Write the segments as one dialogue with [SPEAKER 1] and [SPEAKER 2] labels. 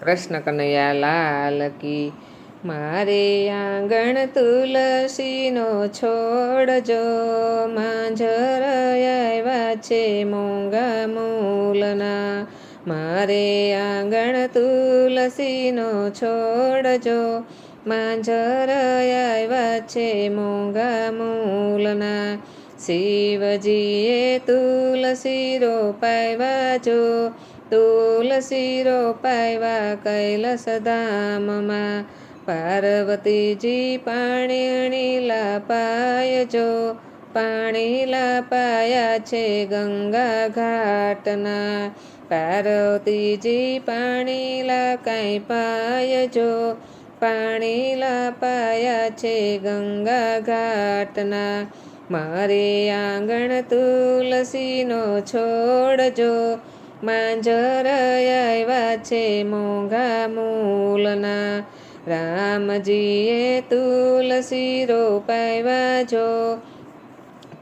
[SPEAKER 1] કૃષ્ણ કનૈયા લાલ કી મારે આંગણ તુલસીનો છોડજો માંજર આવ્યા છે મોંઘા મૂલના. મારે આંગણ તુલસીનો છોડજો માંજર આવ્યા છે મોંઘા મૂલના. શિવજીએ તુલસી રોપાવ્યા જો તુલસી રોપાયવા કૈલાસ ધામમાં પાર્વતીજી પાણી લાપાયજો પાણી લાપાયા છે ગંગા ઘાટના. પાર્વતીજી પાણી લા કાંઈ પાયજો પાણી લાપાયા છે ગંગા ઘાટના. મારે આંગણ તુલસીનો છોડજો માંજર આવ્યા છે મોંઘા મૂલના રામજીએ તુલસી રોપાવ્યા જો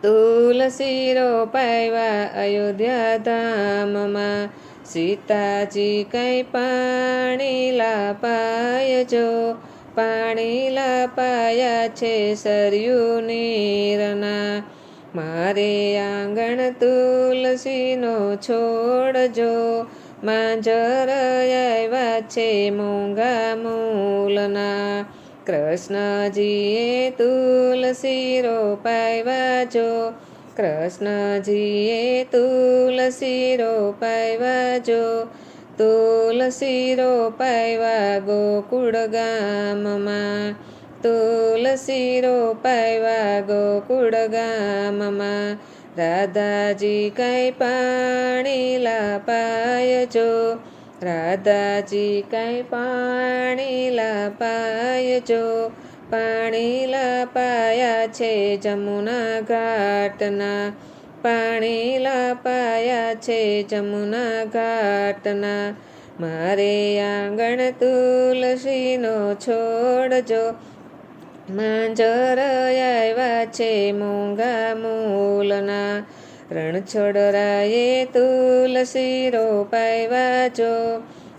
[SPEAKER 1] તુલસી રોપાવ્યા અયોધ્યા ધામમાં. સીતાજી કંઈ પાણી લાપાયજો પાણી લાપાયા છે સરયુ નીરના. મારે આંગણ તુલસીનો છોડજો. માંજર આવ્યા છે મોંઘા મૂલના. કૃષ્ણજીએ તુલસી રોપાવ્યા જો. કૃષ્ણજીએ તુલસી રોપાવ્યા જો. તુલસી રોપાવ્યા ગોકુળ ગામમાં. તુલસી રોપાયવા ગોકુળ ગામમાં રાધાજી કઈ પાણી લાપાયજો રાધાજી કઈ પાણી લાપાયજો પાણી લાપાયા છે જમુના ઘાટના. પાણી લાપાયા છે જમુના ઘાટના. મારે આંગણ તુલસીનો છોડજો. માંજર આવ્યા છે મોંઘા મૂલના રણછોડરાએ તુલસી રોપાવ્યા જો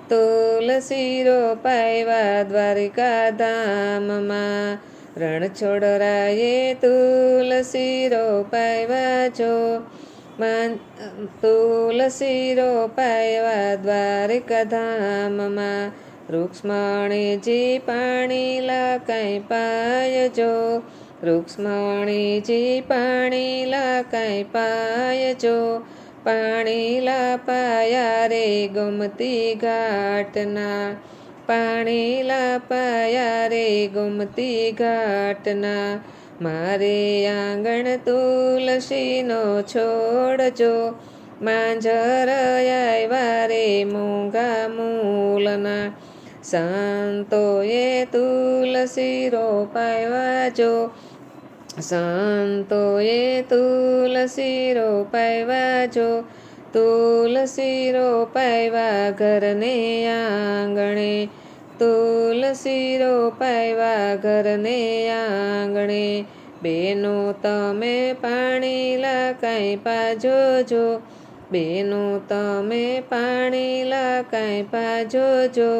[SPEAKER 1] તુલસી રોપાવ્યા દ્વારિકા ધામમાં રણછોડરાએ તુલસી રોપાવ્યા જો તુલસી રોપાવ્યા દ્વારિકા ધામમાં રૂક્ષ્મણીજી પાણી લા કાંઈ પાયજો રૂક્ષ્મણીજી પાણી લા કાંઈ પાયજો પાણી લા પાયા રે ગોમતી ઘાટના, પાણી લા પાયા રે ગોમતી ઘાટના, મારે આંગણ તુલસીનો છોડજો માંજર આવ્યા રે મોંઘા મૂલના સંતોએ તુલસી રોપાવ્યા જો સંતોએ તુલસી રોપાવ્યા જો તુલસી રોપાવ્યા ઘરને આંગણે. તુલસી રોપાવ્યા ઘરને આંગણે. બેનો તમે પાણી લા કાંઈ પાજો બેનો તમે પાણી લા કાંઈ પાજો જો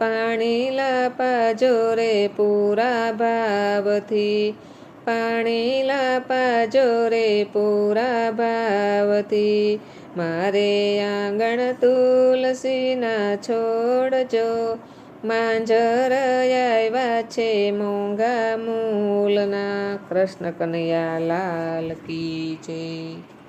[SPEAKER 1] પાણી લા પાજો રે પૂરા ભાવથી. પાણી લા પાજો રે પૂરા ભાવથી. મારે આંગણ તુલસીના છોડજો. માંજર આવ્યા છે મોંઘા મૂલના. કૃષ્ણ કનૈયા લાલ કી જય.